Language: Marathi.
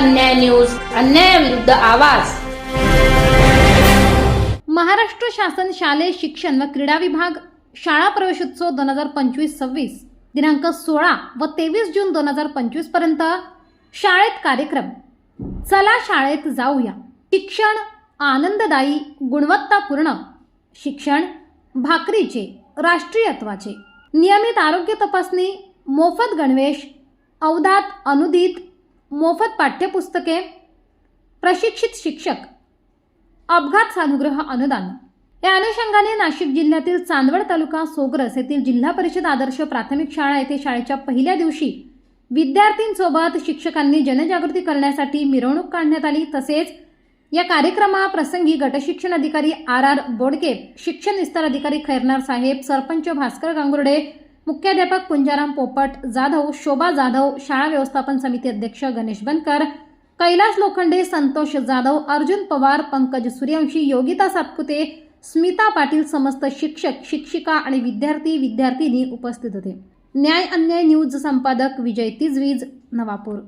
अन्याय न्यूज अन्यायाविरुद्ध आवाज. महाराष्ट्र शासन शालेय शिक्षण व क्रीडा विभाग शाळा प्रवेशोत्सव दोन हजार पंचवीस सव्वीस दिनांक सोळा व तेवीस जून दोन हजार पंचवीसपर्यंत शाळेत कार्यक्रम. चला शाळेत जाऊया. शिक्षण आनंददायी गुणवत्तापूर्ण. शिक्षण भाकरीचे राष्ट्रीयत्वाचे. नियमित आरोग्य तपासणी मोफत गणवेश अवधात अनुदित मोफत पाठ्यपुस्तके प्रशिक्षित शिक्षक अपघात सानुग्रह अनुदान. या अनुषंगाने नाशिक जिल्ह्यातील चांदवड तालुका सोग्रस येथील जिल्हा परिषद आदर्श प्राथमिक शाळा येथे शाळेच्या पहिल्या दिवशी विद्यार्थींसोबत शिक्षकांनी जनजागृती करण्यासाठी मिरवणूक काढण्यात आली. तसेच या कार्यक्रमाप्रसंगी गटशिक्षण अधिकारी आर आर बोडके शिक्षण विस्तार अधिकारी खैरनार साहेब सरपंच भास्कर गांगुर्डे मुख्याध्यापक पुंजाराम पोपट जाधव शोभा जाधव शाळा व्यवस्थापन समिती अध्यक्ष गणेश बनकर कैलाश लोखंडे संतोष जाधव अर्जुन पवार पंकज सूर्यवंशी योगिता सातपुते स्मिता पाटील समस्त शिक्षक शिक्षिका आणि विद्यार्थी विद्यार्थिनी उपस्थित होते. न्याय अन्याय न्यूज संपादक विजय तिजवीज नवापूर.